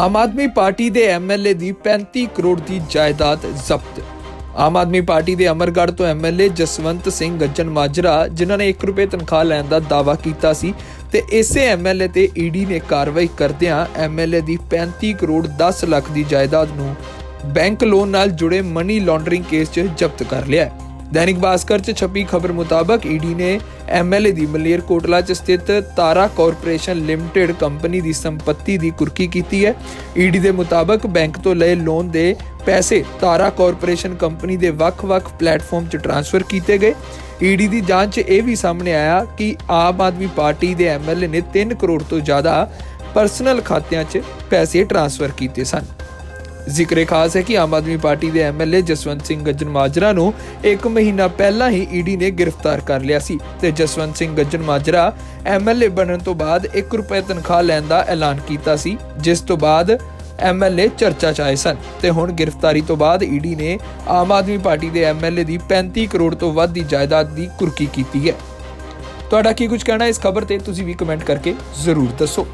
ਆਮ Aadmi party ਦੇ MLA ਦੀ 35 ਕਰੋੜ ਦੀ ਜਾਇਦਾਦ ਜ਼ਬਤ। ਆਮ ਆਦਮੀ ਪਾਰਟੀ ਦੇ ਅਮਰਗੜ੍ਹ ਤੋਂ ਐਮਐਲਏ ਜਸਵੰਤ ਸਿੰਘ ਗੱਜਨ ਮਾਜਰਾ, ਜਿਨ੍ਹਾਂ ਨੇ 1 ਰੁਪਏ ਤਨਖਾਹ ਲੈਣ ਦਾ ਦਾਅਵਾ ਕੀਤਾ ਸੀ ਤੇ ਇਸੇ ਐਮਐਲਏ ਤੇ ਈਡੀ ਨੇ ਕਾਰਵਾਈ ਕਰਦਿਆਂ ਐਮਐਲਏ ਦੀ 35 ਕਰੋੜ 10 ਲੱਖ ਦੀ ਜਾਇਦਾਦ ਨੂੰ ਬੈਂਕ ਲੋਨ ਨਾਲ ਜੁੜੇ ਮਨੀ ਲਾਂਡਰਿੰਗ ਕੇਸ 'ਚ ਜ਼ਬਤ ਕਰ ਲਿਆ ਹੈ। ਦੈਨਿਕ ਭਾਸਕਰ 'ਚ ਛਪੀ ਖਬਰ ਮੁਤਾਬਕ ਈਡੀ ਨੇ ਐਮਐਲਏ ਦੀ ਮਲੇਰਕੋਟਲਾ 'ਚ ਸਥਿਤ ਤਾਰਾ ਕਾਰਪੋਰੇਸ਼ਨ ਲਿਮਟਿਡ ਕੰਪਨੀ ਦੀ ਸੰਪਤੀ ਦੀ ਕੁਰਕੀ ਕੀਤੀ ਹੈ। ਈਡੀ ਦੇ ਮੁਤਾਬਕ ਬੈਂਕ ਤੋਂ ਲਏ ਲੋਨ ਦੇ ਪੈਸੇ ਤਾਰਾ ਕਾਰਪੋਰੇਸ਼ਨ ਕੰਪਨੀ ਦੇ ਵੱਖ-ਵੱਖ ਪਲੇਟਫਾਰਮ 'ਚ ਟ੍ਰਾਂਸਫਰ ਕੀਤੇ ਗਏ। ਈਡੀ ਦੀ ਜਾਂਚ 'ਚ ਇਹ ਵੀ ਸਾਹਮਣੇ ਆਇਆ ਕਿ ਆਮ ਆਦਮੀ ਪਾਰਟੀ ਦੇ ਐਮਐਲਏ ਨੇ 3 ਕਰੋੜ ਤੋਂ ਜ਼ਿਆਦਾ ਪਰਸਨਲ ਖਾਤਿਆਂ 'ਚ ਪੈਸੇ ਟ੍ਰਾਂਸਫਰ ਕੀਤੇ ਸਨ। ਜ਼ਿਕਰੇ ਖਾਸ ਹੈ ਕਿ ਆਮ ਆਦਮੀ ਪਾਰਟੀ ਦੇ ਐਮਐਲਏ ਜਸਵੰਤ ਸਿੰਘ ਗੱਜਨ ਮਾਜਰਾ ਨੂੰ ਇੱਕ ਮਹੀਨਾ ਪਹਿਲਾਂ ਹੀ ਈਡੀ ਨੇ ਗ੍ਰਿਫਤਾਰ ਕਰ ਲਿਆ ਸੀ ਤੇ ਜਸਵੰਤ ਸਿੰਘ ਗੱਜਨ ਮਾਜਰਾ ਐਮਐਲਏ ਬਣਨ ਤੋਂ ਬਾਅਦ 1 ਰੁਪਏ ਤਨਖਾਹ ਲੈਣ ਦਾ ਐਲਾਨ ਕੀਤਾ ਸੀ, ਜਿਸ ਤੋਂ ਬਾਅਦ ਐਮਐਲਏ ਚਰਚਾ 'ਚ ਆਏ ਸਨ ਤੇ ਹੁਣ ਗ੍ਰਿਫਤਾਰੀ ਤੋਂ ਬਾਅਦ ਈਡੀ ਨੇ ਆਮ ਆਦਮੀ ਪਾਰਟੀ ਦੇ ਐਮਐਲਏ ਦੀ 35 ਕਰੋੜ ਤੋਂ ਵੱਧ ਦੀ ਜਾਇਦਾਦ ਦੀ ਕੁਰਕੀ ਕੀਤੀ ਹੈ। ਤੁਹਾਡਾ ਕੀ ਕੁਝ ਕਹਿਣਾ ਇਸ ਖਬਰ ਤੇ ਤੁਸੀਂ ਵੀ ਕਮੈਂਟ ਕਰਕੇ ਜ਼ਰੂਰ ਦੱਸੋ।